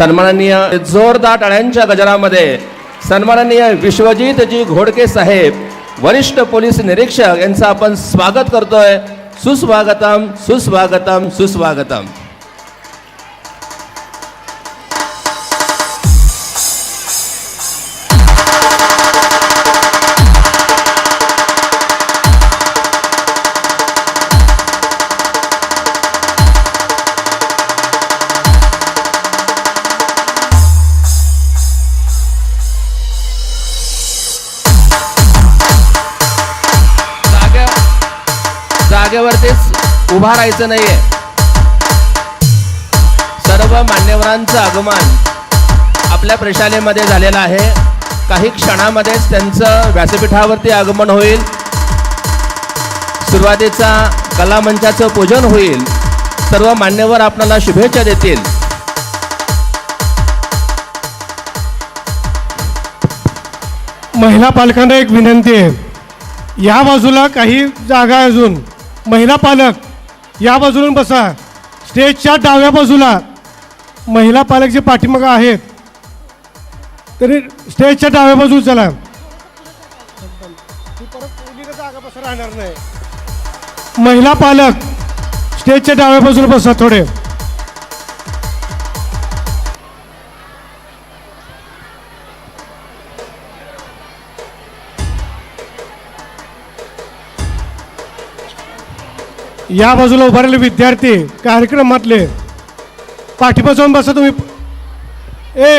सन्माननीय जोरदार टाळ्यांच्या गजरामध्ये सन्माननीय विश्वजितजी घोडके साहेब वरिष्ठ पोलीस निरीक्षक यांचं आपण स्वागत करतोय. सुस्वागतम सुस्वागतम सुस्वागतम. जागेवरतीच उभा राहायचं नाहीये. सर्व मान्यवरांचं आगमन आपल्या प्रशालेमध्ये झालेलं आहे. काही क्षणामध्येच त्यांचं व्यासपीठावरती आगमन होईल. सुरुवातीचा कलामंचाचं पूजन होईल. सर्व मान्यवर आपल्याला शुभेच्छा देतील. महिला पालकांना एक विनंती आहे. या बाजूला काही जागा अजून. महिला पालक या बाजूला बसा. स्टेजच्या डाव्या बाजूला. महिला पालक जे पाठीमागं आहेत तरी स्टेजच्या डाव्या बाजूला चला. महिला पालक स्टेजच्या डाव्या बाजूला बसा थोडे. या बाजूला उभारलेले विद्यार्थी कार्यक्रमातले. पाठीपासून जाऊन बसा तुम्ही. ए.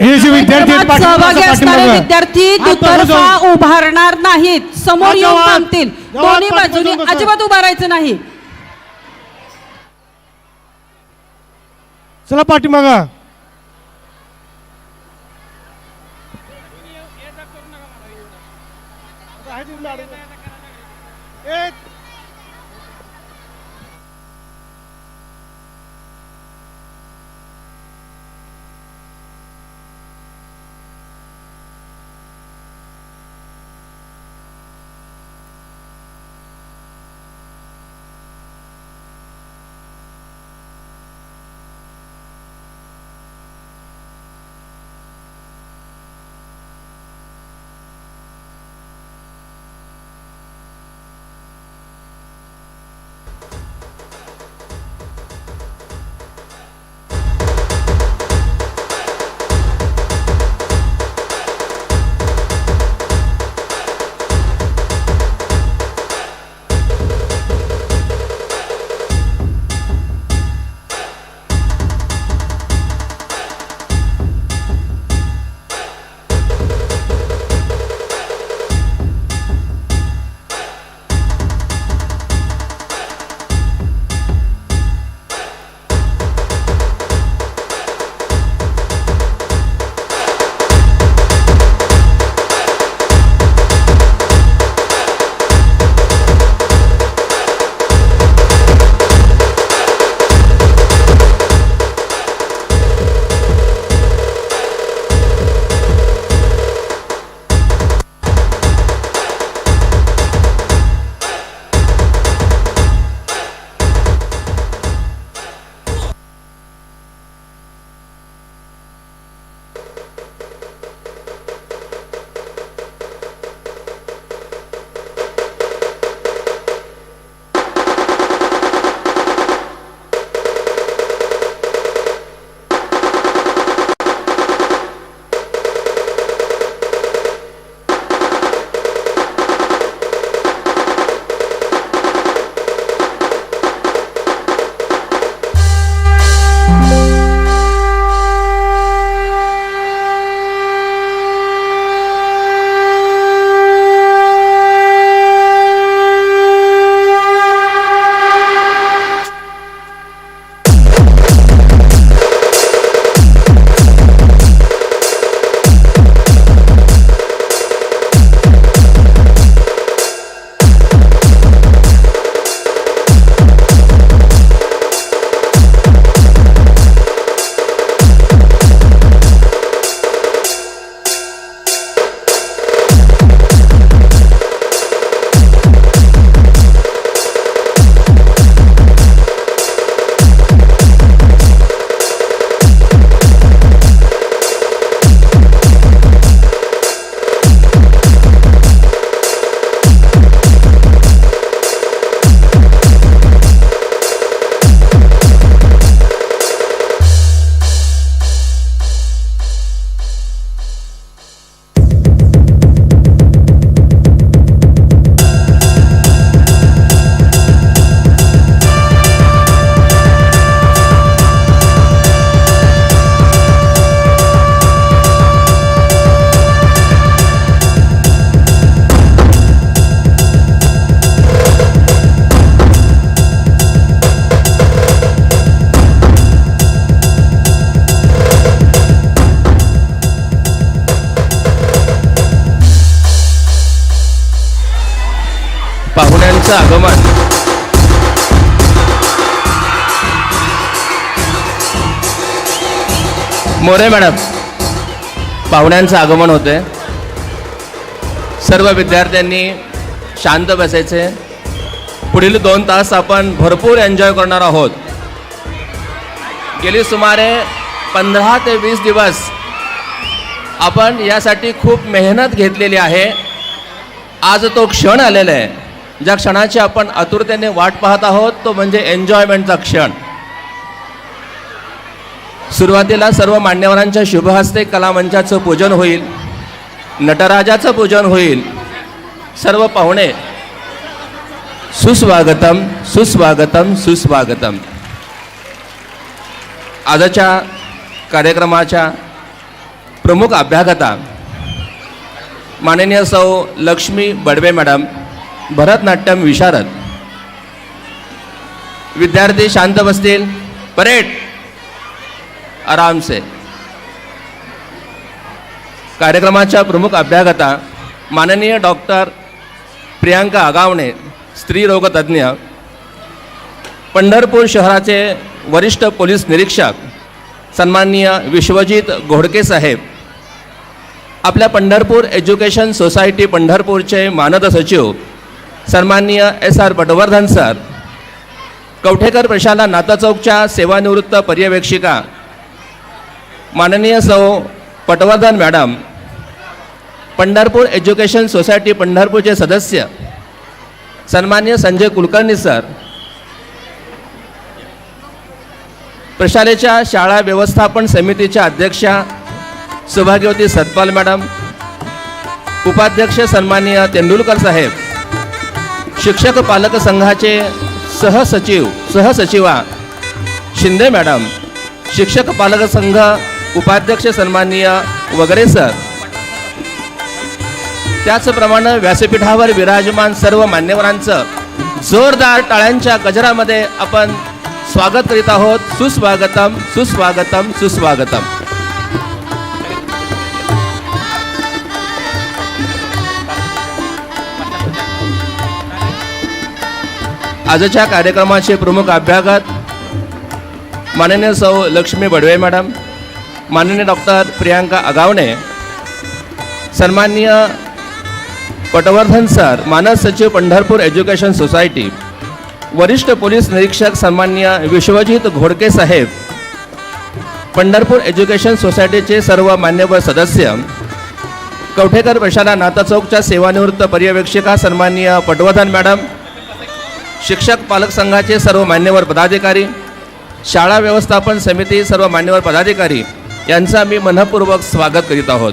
हे जे विद्यार्थी सहभागी असणारे विद्यार्थी हात बाजूला दुतर्फा उभारणार नाहीत. समोर येऊन थांबतील. दोन्ही बाजूने अजिबात उभारायचं नाही. चला पाठीमागा. It's देवीचं आगमन मोरे मॅडम पाहुण्यांचं आगमन होते सर्व विद्यार्थ्यांनी शांत बसायचे. पुढील दोन तास आपण भरपूर एन्जॉय करणार आहोत. गेली सुमारे पंधरा ते वीस दिवस आपण यासाठी खूप मेहनत घेतलेली आहे. आज तो क्षण आलेला आहे. ज्या क्षणाची आपण आतुरतेने वाट पाहत आहोत तो म्हणजे एन्जॉयमेंटचा क्षण. सुरुवातीला सर्व मान्यवरांच्या शुभहस्ते कलामंचाचं पूजन होईल नटराजाचं पूजन होईल. सर्व पाहुणे सुस्वागतम सुस्वागतम सुस्वागतम. आजच्या कार्यक्रमाच्या प्रमुख अभ्यागता माननीय सौ लक्ष्मी बडवे मॅडम भरतनाट्यम विशारद. विद्यार्थी शांत बसतील. परेड. आराम से कार्यक्रमाच्या प्रमुख अभ्यागता माननीय डॉक्टर प्रियांका आगावणे स्त्रीरोगतज्ञ पंढरपूर शहराचे वरिष्ठ पोलीस निरीक्षक सन्माननीय विश्वजित घोडके साहेब आपल्या पंढरपूर एज्युकेशन सोसायटी पंढरपूरचे मानद सचिव सन्माननीय S R Patwardhan sir Kavathekar प्रशाला नाता चौकच्या सेवानिवृत्त पर्यवेक्षिका माननीय सौ Patwardhan madam Pandharpur education society पंढरपूरचे सदस्य सन्मान्य संजय कुलकर्णी सर प्रशालेच्या शाळा व्यवस्थापन समितीच्या अध्यक्षा सौभाग्यवती सतपाल मॅडम उपाध्यक्ष सन्मान्य तेंडुलकर साहेब शिक्षक पालक संघाचे सहसचिव सहसचिवा शिंदे मॅडम शिक्षक पालक संघ उपाध्यक्ष सन्माननीय वगैरे सर. त्याचप्रमाणे व्यासपीठावर विराजमान सर्व मान्यवरांचं जोरदार टाळ्यांच्या गजरामध्ये आपण स्वागत करीत आहोत. सुस्वागतम सुस्वागतम सुस्वागतम. आजच्या कार्यक्रमाचे प्रमुख अभ्यागत माननीय सौ लक्ष्मी बडवे मॅडम माननीय डॉक्टर प्रियांका आगावणे सन्माननीय पटवर्धन सर मानस सचिव पंढरपूर एज्युकेशन सोसायटी वरिष्ठ पोलीस निरीक्षक सन्माननीय विश्वजित घोडके साहेब पंढरपूर एज्युकेशन सोसायटीचे सर्व मान्यवर सदस्य कवठेकर प्रशाला नाता चौकच्या सेवानिवृत्त पर्यवेक्षिका सन्माननीय पटवर्धन मॅडम शिक्षक पालक संघाचे सर्व मान्यवर पदाधिकारी शाळा व्यवस्थापन समिती सर्व मान्यवर पदाधिकारी यांचं आम्ही मनपूर्वक स्वागत करीत आहोत.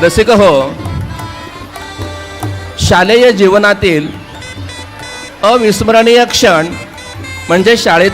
रसिक हो शालेय जीवनातील अविस्मरणीय क्षण म्हणजे शाळेचा